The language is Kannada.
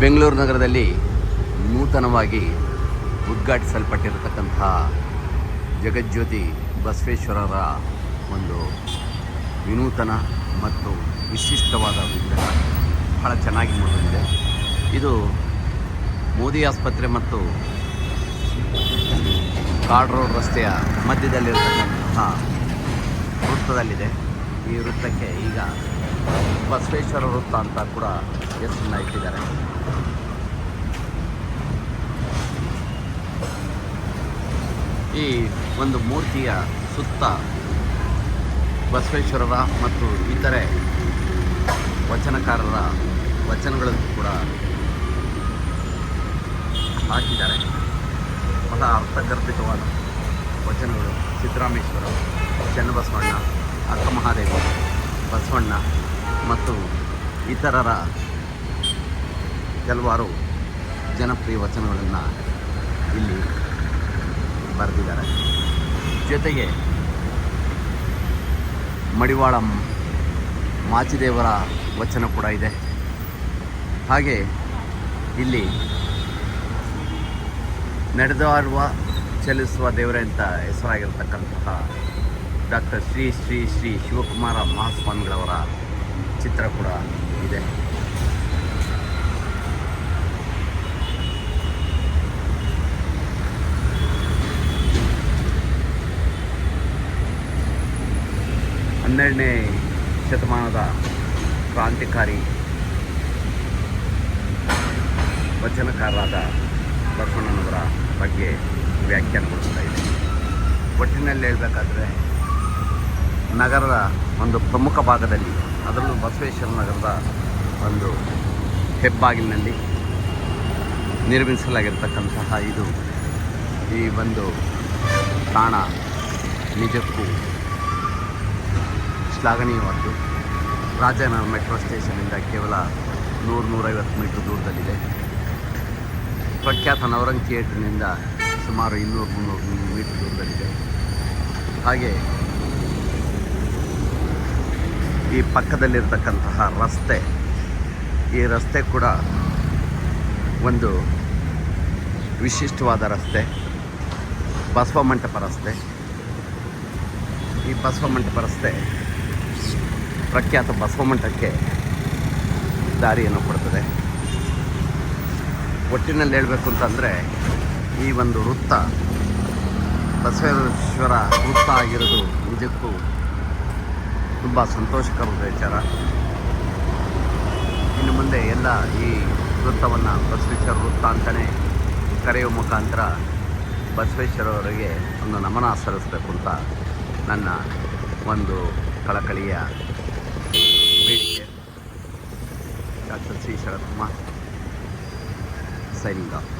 ಬೆಂಗಳೂರು ನಗರದಲ್ಲಿ ನೂತನವಾಗಿ ಉದ್ಘಾಟಿಸಲ್ಪಟ್ಟಿರತಕ್ಕಂಥ ಜಗಜ್ಯೋತಿ ಬಸವೇಶ್ವರರ ಒಂದು ವಿನೂತನ ಮತ್ತು ವಿಶಿಷ್ಟವಾದ ವಿಗ್ರಹ ಬಹಳ ಚೆನ್ನಾಗಿ ಮೂಡಿದೆ ಇದು ಮೋದಿ ಆಸ್ಪತ್ರೆ ಮತ್ತು ಕಾರ್ಡ್ ರೋಡ್ ರಸ್ತೆಯ ಮಧ್ಯದಲ್ಲಿರತಕ್ಕಂತಹ ವೃತ್ತದಲ್ಲಿದೆ. ಈ ವೃತ್ತಕ್ಕೆ ಈಗ ಬಸವೇಶ್ವರ ವೃತ್ತ ಅಂತ ಕೂಡ ಹೆಸರನ್ನ ಇಟ್ಟಿದ್ದಾರೆ. ಈ ಒಂದು ಮೂರ್ತಿಯ ಸುತ್ತ ಬಸವೇಶ್ವರರ ಮತ್ತು ಇತರೆ ವಚನಕಾರರ ವಚನಗಳನ್ನು ಕೂಡ ಹಾಕಿದ್ದಾರೆ. ಬಹಳ ಅರ್ಥಗರ್ಭಿತವಾದ ವಚನಗಳು ಸಿದ್ದರಾಮೇಶ್ವರ, ಚನ್ನಬಸವಣ್ಣ ಅಕ್ಕ ಬಸವಣ್ಣ ಮತ್ತು ಇತರರ ಕೆಲವಾರು ಜನಪ್ರಿಯ ವಚನಗಳನ್ನು ಇಲ್ಲಿ ಬರೆದಿದ್ದಾರೆ. ಜೊತೆಗೆ ಮಡಿವಾಳ ಮಾಚಿದೇವರ ವಚನ ಕೂಡ ಇದೆ. ಹಾಗೆ ಇಲ್ಲಿ ನಡೆದಾಡುವ, ಚಲಿಸುವ ದೇವರೇ ಅಂತ ಹೆಸರಾಗಿರ್ತಕ್ಕಂತಹ ಡಾಕ್ಟರ್ ಶ್ರೀ ಶ್ರೀ ಶ್ರೀ ಶಿವಕುಮಾರ ಮಹಾಸ್ವಾಮಿಗಳವರ ಚಿತ್ರ ಕೂಡ ಇದೆ. ಹನ್ನೆರಡನೇ ಶತಮಾನದ ಕ್ರಾಂತಿಕಾರಿ ವಚನಕಾರರಾದ ಬಸವಣ್ಣನವರ ಬಗ್ಗೆ ವ್ಯಾಖ್ಯಾನಗೊಳಿಸ್ತಾ ಇದೆ. ಒಟ್ಟಿನಲ್ಲಿ ಹೇಳಬೇಕಾದ್ರೆ ನಗರದ ಒಂದು ಪ್ರಮುಖ ಭಾಗದಲ್ಲಿ, ಅದರಲ್ಲೂ ಬಸವೇಶ್ವರ ನಗರದ ಒಂದು ಹೆಬ್ಬಾಗಿಲಿನಲ್ಲಿ ನಿರ್ಮಿಸಲಾಗಿರ್ತಕ್ಕಂತಹ ಇದು ಈ ಒಂದು ತಾಣ ನಿಜಕ್ಕೂ ಶ್ಲಾಘನೀಯವಾದ್ದು. ರಾಜನಗರ ಮೆಟ್ರೋ ಸ್ಟೇಷನಿಂದ ಕೇವಲ ನೂರು ನೂರೈವತ್ತು ಮೀಟರ್ ದೂರದಲ್ಲಿದೆ. ಪ್ರಖ್ಯಾತ ನವರಂಗ್ ಥಿಯೇಟ್ರ್ನಿಂದ ಸುಮಾರು ಇನ್ನೂರು ಮುನ್ನೂರು ಮೀಟರ್ ದೂರದಲ್ಲಿದೆ. ಹಾಗೆ ಈ ಪಕ್ಕದಲ್ಲಿರ್ತಕ್ಕಂತಹ ರಸ್ತೆ, ಈ ರಸ್ತೆ ಕೂಡ ಒಂದು ವಿಶಿಷ್ಟವಾದ ರಸ್ತೆ, ಬಸವ ಮಂಟಪ ರಸ್ತೆ. ಈ ಬಸವ ಮಂಟಪ ರಸ್ತೆ ಪ್ರಖ್ಯಾತ ಬಸವ ಮಂಟಪಕ್ಕೆ ದಾರಿಯನ್ನು ಕೊಡ್ತದೆ. ಒಟ್ಟಿನಲ್ಲಿ ಹೇಳಬೇಕು ಅಂತಂದರೆ, ಈ ಒಂದು ವೃತ್ತ ಬಸವೇಶ್ವರ ವೃತ್ತ ಆಗಿರೋದು ನಿಜಕ್ಕೂ ತುಂಬ ಸಂತೋಷಕರದ ವಿಚಾರ. ಇನ್ನು ಮುಂದೆ ಎಲ್ಲ ಈ ವೃತ್ತವನ್ನು ಬಸವೇಶ್ವರ ವೃತ್ತ ಅಂತಲೇ ಕರೆಯುವ ಮುಖಾಂತರ ಬಸವೇಶ್ವರವರಿಗೆ ಒಂದು ನಮನ ಸಲ್ಲಿಸಬೇಕು ಅಂತ ನನ್ನ ಒಂದು ಕಳಕಳಿಯ ಬೇಡಿಕೆ. Doctor C Sharath Kumar signing off